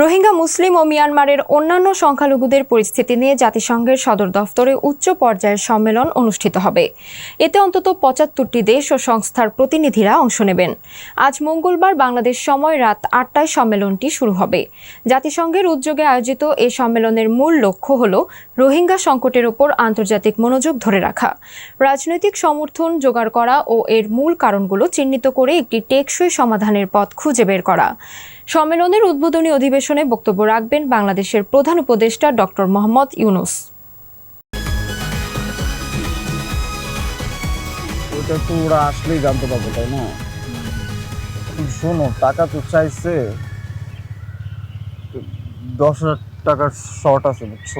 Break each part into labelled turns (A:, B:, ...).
A: রোহিঙ্গা, মুসলিম ও মিয়ানমারের অন্যান্য সংখ্যালঘুদের পরিস্থিতি নিয়ে জাতিসংঘের সদর দফতরে উচ্চ পর্যায়ের সম্মেলন অনুষ্ঠিত হবে। এতে অন্তত পঁচাত্তরটি দেশ ও সংস্থার প্রতিনিধিরা অংশ নেবেন। আজ মঙ্গলবার বাংলাদেশ সময় রাত আটটায় সম্মেলনটি শুরু হবে। জাতিসংঘের উদ্যোগে আয়োজিত এই সম্মেলনের মূল লক্ষ্য হল রোহিঙ্গা সংকটের ওপর আন্তর্জাতিক মনোযোগ ধরে রাখা। রাজনৈতিক সমর্থন জোগাড় করা ও এর মূল কারণগুলো চিহ্নিত করে একটি টেকসই সমাধানের পথ খুঁজে বের করা। সম্মেলনের উদ্বোধনী অধিবেশনে বক্তব্য রাখবেন বাংলাদেশের প্রধান উপদেষ্টা ডক্টর মোহাম্মদ ইউনুস।
B: ওটা তো ওরা আসলেই জানতে পারবে তাই না? শোনো টাকা তো চাইছে দশ হাজার টাকার শর্ট আছে বুঝছ?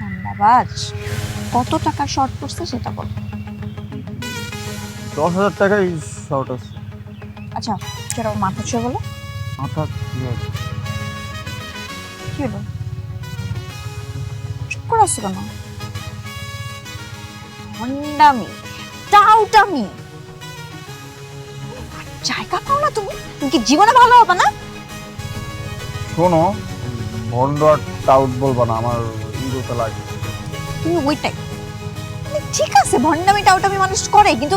C: ধন্যবাদ। কত টাকা শর্ট পড়ছে সেটা বল।
B: দশ হাজার টাকাই শর্ট আছে।
C: আচ্ছা সেটা ওর মাথা ছুঁয়ে বলো।
B: মাথা কি
C: হলো? চুপ করে আসছো কেন? হন্ডামি টাউটামি। জায়গা পাও না তুমি? তুমি কি জীবনে ভালো হবে না?
B: শোনো ভন্ড আর টাউট বলব না আমার ইগোতে লাগে।
C: তুমি ওইটাই মানে ঠিক আছে ভন্ডামি টাউটামি মানুষ করে কিন্তু